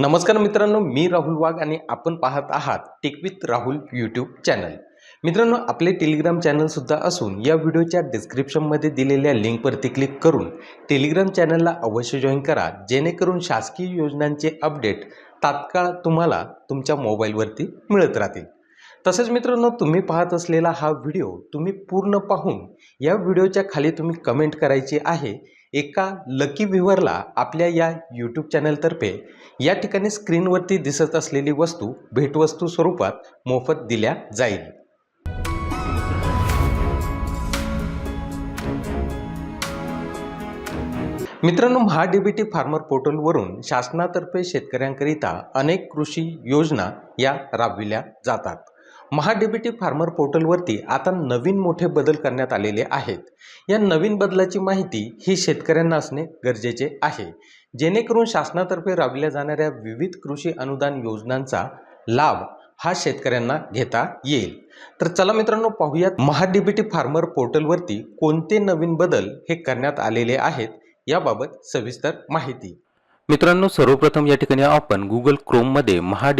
नमस्कार मित्रांनो मी राहुल वाघ आणि आपण पाहत आहात tech with Rahul YouTube channel मित्रांनो आपले टेलिग्राम चॅनलसुद्धा असून या व्हिडिओच्या डिस्क्रिप्शनमध्ये दिलेल्या लिंकवरती क्लिक करून टेलिग्राम चॅनलला अवश्य जॉईन करा. जेणेकरून शासकीय योजनांचे अपडेट तात्काळ तुम्हाला तुमच्या मोबाईलवरती मिळत राहतील. तसेच मित्रांनो तुम्ही पाहत असलेला हा व्हिडिओ तुम्ही पूर्ण पाहून या व्हिडिओच्या खाली तुम्ही कमेंट करायची आहे. एका लकी व्ह्युअरला आपल्या या यूट्यूब चॅनलतर्फे या ठिकाणी स्क्रीनवरती दिसत असलेली वस्तू भेटवस्तू स्वरूपात मोफत दिल्या जाईल. मित्रांनो महा डीबीटी फार्मर पोर्टलवरून शासनातर्फे शेतकऱ्यांकरिता अनेक कृषी योजना या राबविल्या जातात. महा फार्मर पोर्टलवरती आता नवीन मोठे बदल करण्यात आलेले आहेत. या नवीन बदलाची माहिती ही शेतकऱ्यांना असणे गरजेचे आहे. जेणेकरून शासनातर्फे राबविल्या जाणाऱ्या विविध कृषी अनुदान योजनांचा लाभ हा शेतकऱ्यांना घेता येईल. तर चला मित्रांनो पाहूयात महा फार्मर पोर्टलवरती कोणते नवीन बदल हे करण्यात आलेले आहेत याबाबत सविस्तर माहिती. मित्रांनो सर्वप्रथम या ठिकाणी आपण गुगल क्रोममध्ये महा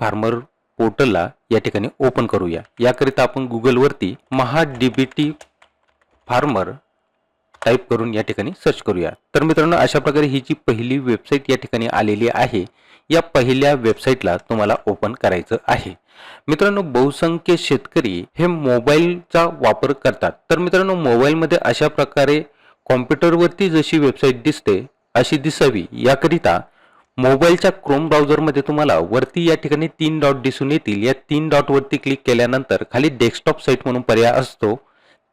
फार्मर पोर्टलला या ठिकाणी ओपन करूया. याकरिता आपण गुगलवरती महा डीबीटी फार्मर टाईप करून या ठिकाणी सर्च करूया. तर मित्रांनो अशा प्रकारे ही जी पहिली वेबसाईट या ठिकाणी आलेली आहे या पहिल्या वेबसाईटला तुम्हाला ओपन करायचं आहे. मित्रांनो बहुसंख्य शेतकरी हे मोबाईलचा वापर करतात. तर मित्रांनो मोबाईलमध्ये अशा प्रकारे कॉम्प्युटरवरती जशी वेबसाईट दिसते अशी दिसावी. याकरिता मोबाईलच्या क्रोम ब्राउझरमध्ये तुम्हाला वरती या ठिकाणी तीन डॉट दिसून येतील. या तीन डॉटवरती क्लिक केल्यानंतर खाली डेस्कटॉप साईट म्हणून पर्याय असतो.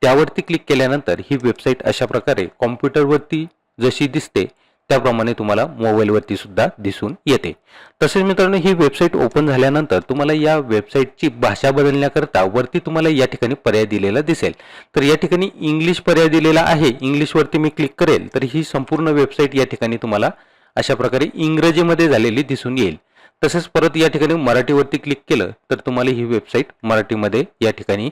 त्यावरती क्लिक केल्यानंतर ही वेबसाईट अशा प्रकारे कॉम्प्युटरवरती जशी दिसते त्याप्रमाणे तुम्हाला मोबाईलवरती सुद्धा दिसून येते. तसेच मित्रांनो ही वेबसाईट ओपन झाल्यानंतर तुम्हाला या वेबसाईटची भाषा बदलण्याकरता वरती तुम्हाला या ठिकाणी पर्याय दिलेला दिसेल. तर या ठिकाणी इंग्लिश पर्याय दिलेला आहे. इंग्लिशवरती मी क्लिक करेल तर ही संपूर्ण वेबसाईट या ठिकाणी तुम्हाला अशा प्रकारे इंग्रजीमध्ये झालेली दिसून येईल. तसेच परत या ठिकाणी मराठीवरती क्लिक केलं तर तुम्हाला ही वेबसाईट मराठीमध्ये या ठिकाणी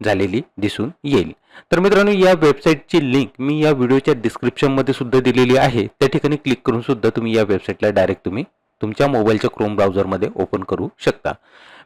झालेली दिसून येईल. तर मित्रांनो या वेबसाईटची लिंक मी या व्हिडिओच्या डिस्क्रिप्शनमध्ये सुद्धा दिलेली आहे. त्या ठिकाणी क्लिक करून सुद्धा तुम्ही या वेबसाईटला डायरेक्ट तुम्ही तुमच्या मोबाईलच्या क्रोम ब्राउझरमध्ये ओपन करू शकता.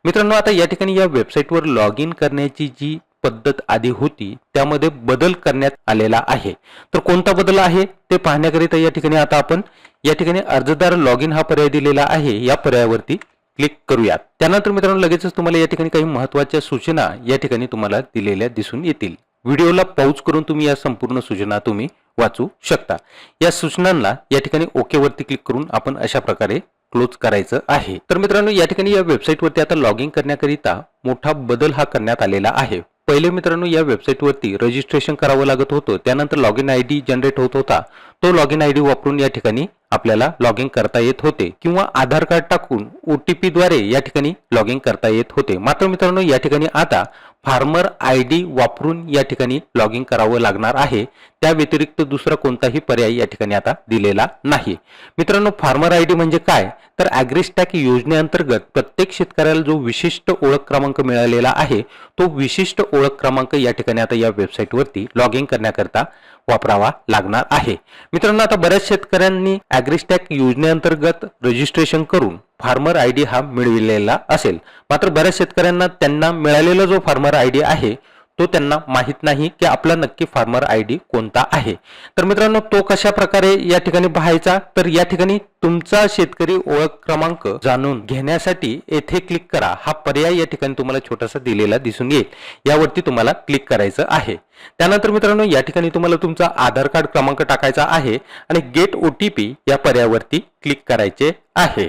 मित्रांनो आता या ठिकाणी या वेबसाईटवर लॉग इन करण्याची जी पद्धत आधी होती त्यामध्ये बदल करण्यात आलेला आहे. तर कोणता बदल आहे? ते पाहण्याकरिता या ठिकाणी आता आपण या ठिकाणी अर्जदार लॉग इन हा पर्याय दिलेला आहे. या पर्यायावरती क्लिक करूयात. त्यानंतर मित्रांनो लगेचच तुम्हाला या ठिकाणी काही महत्त्वाच्या सूचना या ठिकाणी तुम्हाला दिलेल्या दिसून येतील. व्हिडिओला पाऊच करून तुम्ही या संपूर्ण सूचना तुम्ही वाचू शकता. या सूचनांना या ठिकाणी ओकेवरती क्लिक करून आपण अशा प्रकारे क्लोज करायचं आहे. तर मित्रांनो या ठिकाणी या वेबसाईटवरती आता लॉग इन करण्याकरिता मोठा बदल हा करण्यात आलेला आहे. पहिले मित्रांनो या वेबसाईटवरती रजिस्ट्रेशन करावं लागत होतं. त्यानंतर log in I D generate होत होता. तो लॉग इन आय डी वापरून या ठिकाणी आपल्याला लॉग इन करता येत होते किंवा आधार कार्ड टाकून ओ टी पीद्वारे या ठिकाणी लॉग इन करता येत होते. मात्र मित्रांनो या ठिकाणी आता फार्मर आय डी वापरून या ठिकाणी लॉग इन करावं लागणार आहे. त्या व्यतिरिक्त दुसरा कोणताही पर्याय या ठिकाणी आता दिलेला नाही. मित्रांनो फार्मर आय डी म्हणजे काय? तर ॲग्रिस्टॅक योजनेअंतर्गत प्रत्येक शेतकऱ्याला जो विशिष्ट ओळख क्रमांक मिळालेला आहे तो विशिष्ट ओळख क्रमांक या ठिकाणी आता या वेबसाईटवरती लॉग इन करण्याकरता वापरावा लागणार आहे. मित्रांनो आता बऱ्याच शेतकऱ्यांनी ॲग्रिस्टॅक योजनेअंतर्गत रजिस्ट्रेशन करून फार्मर आय डी हा मिळविलेला असेल. मात्र बऱ्याच शेतकऱ्यांना त्यांना मिळालेला जो फार्मर आय डी आहे तो त्यांना माहीत नाही की आपला नक्की फार्मर आय डी कोणता आहे. तर मित्रांनो तो कशा प्रकारे या ठिकाणी पाहायचा? तर या ठिकाणी तुमचा शेतकरी ओळख क्रमांक जाणून घेण्यासाठी येथे क्लिक करा. हा पर्याय या ठिकाणी तुम्हाला छोटासा दिलेला दिसून येईल. यावरती तुम्हाला क्लिक करायचं आहे. त्यानंतर मित्रांनो या ठिकाणी तुम्हाला तुमचा आधार कार्ड क्रमांक टाकायचा आहे आणि गेट ओ टी पी या पर्यायावरती क्लिक करायचे आहे.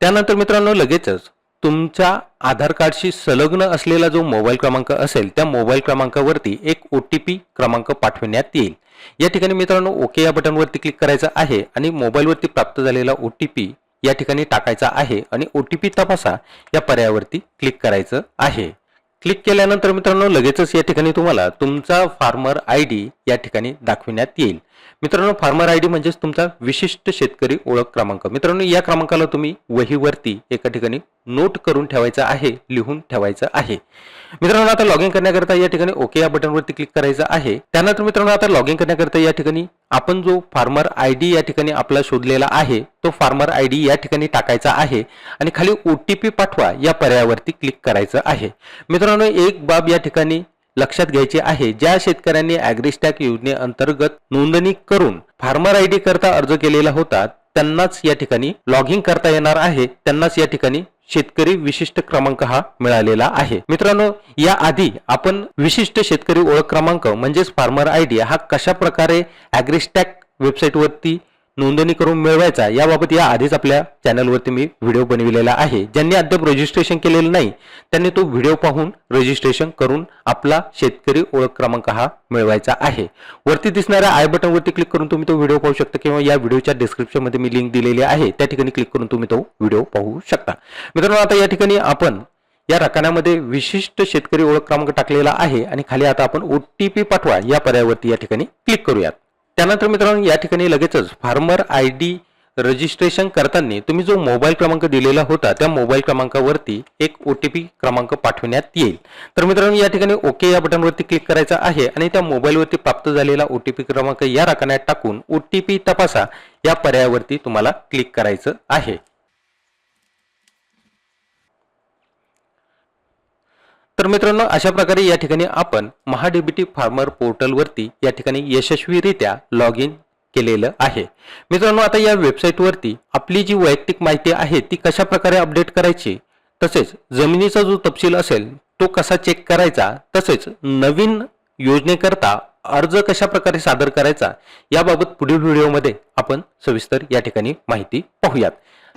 त्यानंतर मित्रांनो लगेचच तुमच्या आधार कार्डशी संलग्न असलेला जो मोबाईल क्रमांक असेल त्या मोबाईल क्रमांकावरती एक ओ टी पी क्रमांक पाठविण्यात येईल. या ठिकाणी मित्रांनो ओके या बटनवरती क्लिक करायचं आहे आणि मोबाईलवरती प्राप्त झालेला ओ टी पी या ठिकाणी टाकायचा आहे आणि ओ टी पी तपासा या पर्यायावरती क्लिक करायचं आहे. क्लिक केल्यानंतर मित्रांनो लगेचच या ठिकाणी तुम्हाला तुमचा फार्मर आय डी या ठिकाणी दाखविण्यात येईल. मित्रांनो फार्मर आय डी म्हणजेच तुमचा विशिष्ट शेतकरी ओळख क्रमांक. मित्रांनो या क्रमांकाला तुम्ही वहीवरती एका ठिकाणी नोट करून ठेवायचा आहे लिहून ठेवायचं आहे. मित्रांनो आता लॉग इन करण्याकरता या ठिकाणी ओके या बटनवरती क्लिक करायचं आहे. त्यानंतर मित्रांनो आता लॉग इन करण्याकरता या ठिकाणी आपण जो फार्मर आय डी या ठिकाणी आपला शोधलेला आहे तो फार्मर आय डी या ठिकाणी टाकायचा आहे आणि खाली ओ टी पी पाठवा या पर्यायावरती क्लिक करायचं आहे. मित्रांनो एक बाब या ठिकाणी लक्षात घ्यायचे आहे. ज्या शेतकऱ्यांनी अॅग्रिस्टॅक योजनेअंतर्गत नोंदणी करून फार्मर आय डी करता अर्ज केलेला होता त्यांनाच या ठिकाणी लॉग इन करता येणार आहे. त्यांनाच या ठिकाणी शेतकरी विशिष्ट क्रमांक हा मिळालेला आहे. मित्रांनो या आधी आपण विशिष्ट शेतकरी ओळख क्रमांक म्हणजेच फार्मर आय डी हा कशा प्रकारे अॅग्रिस्टॅक वेबसाईटवरती नोंदणी करून मिळवायचा याबाबत या आधीच आपल्या चॅनलवरती मी व्हिडिओ बनविलेला आहे. ज्यांनी अद्याप रजिस्ट्रेशन केलेलं नाही त्यांनी तो व्हिडिओ पाहून रजिस्ट्रेशन करून आपला शेतकरी ओळख क्रमांक हा मिळवायचा आहे. वरती दिसणाऱ्या आय बटनवरती क्लिक करून तुम्ही तो व्हिडिओ पाहू शकता किंवा या व्हिडिओच्या डिस्क्रिप्शनमध्ये मी लिंक दिलेली आहे. त्या ठिकाणी क्लिक करून तुम्ही तो व्हिडिओ पाहू शकता. मित्रांनो आता या ठिकाणी आपण या रकान्यामध्ये विशिष्ट शेतकरी ओळख क्रमांक टाकलेला आहे आणि खाली आता आपण ओ टी पी पाठवा या पर्यायावरती या ठिकाणी क्लिक करूयात. त्यानंतर मित्रांनो या ठिकाणी लगेचच फार्मर आय डी रजिस्ट्रेशन करताना तुम्ही जो मोबाईल क्रमांक दिलेला होता त्या मोबाईल क्रमांकावरती एक ओ टी पी क्रमांक पाठवण्यात येईल. तर मित्रांनो या ठिकाणी ओके या बटनवरती क्लिक करायचं आहे आणि त्या मोबाईलवरती प्राप्त झालेला ओ टी पी क्रमांक या रकान्यात टाकून ओ टी पी तपासा या पर्यायावरती तुम्हाला क्लिक करायचं आहे. तर मित्रांनो अशा प्रकारे या ठिकाणी आपण महाडीबीटी फार्मर पोर्टलवरती या ठिकाणी यशस्वीरित्या लॉग इन केलेलं आहे. मित्रांनो आता या वेबसाईटवरती आपली जी वैयक्तिक माहिती आहे ती कशा प्रकारे अपडेट करायची तसेच जमिनीचा जो तपशील असेल तो कसा चेक करायचा तसेच नवीन योजनेकरता अर्ज कशा प्रकारे सादर करायचा याबाबत पुढील व्हिडिओमध्ये आपण सविस्तर या ठिकाणी माहिती पाहूयात.